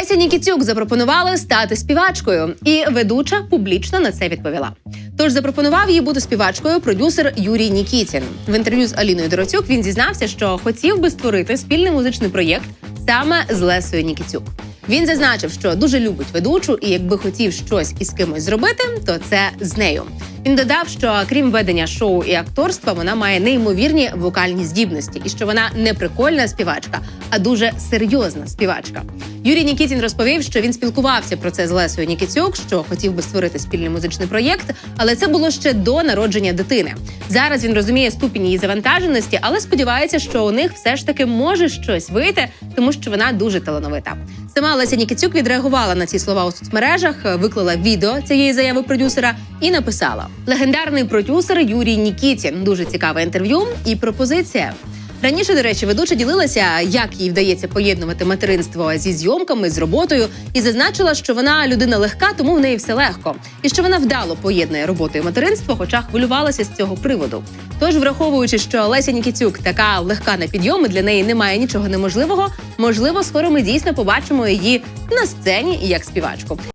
Леся Нікітюк запропонували стати співачкою, і ведуча публічно на це відповіла. Тож запропонував їй бути співачкою продюсер Юрій Нікітін. В інтерв'ю з Аліною Дороцюк він зізнався, що хотів би створити спільний музичний проєкт саме з Лесою Нікітюк. Він зазначив, що дуже любить ведучу, і якби хотів щось із кимось зробити, то це з нею. Він додав, що крім ведення шоу і акторства, вона має неймовірні вокальні здібності, і що вона не прикольна співачка, а дуже серйозна співачка. Юрій Нікітін розповів, що він спілкувався про це з Лесою Нікітюк, що хотів би створити спільний музичний проєкт, але це було ще до народження дитини. Зараз він розуміє ступінь її завантаженості, але сподівається, що у них все ж таки може щось вийти, тому що вона дуже талановита. Сама Леся Нікітюк відреагувала на ці слова у соцмережах, виклала відео цієї заяви продюсера і написала: легендарний продюсер Юрій Нікітін. Дуже цікаве інтерв'ю і пропозиція. Раніше, до речі, ведуча ділилася, як їй вдається поєднувати материнство зі зйомками, з роботою, і зазначила, що вона людина легка, тому в неї все легко, і що вона вдало поєднує роботу і материнство, хоча хвилювалася з цього приводу. Тож, враховуючи, що Леся Нікітюк така легка на підйоми, для неї немає нічого неможливого. Можливо, скоро ми дійсно побачимо її на сцені як співачку.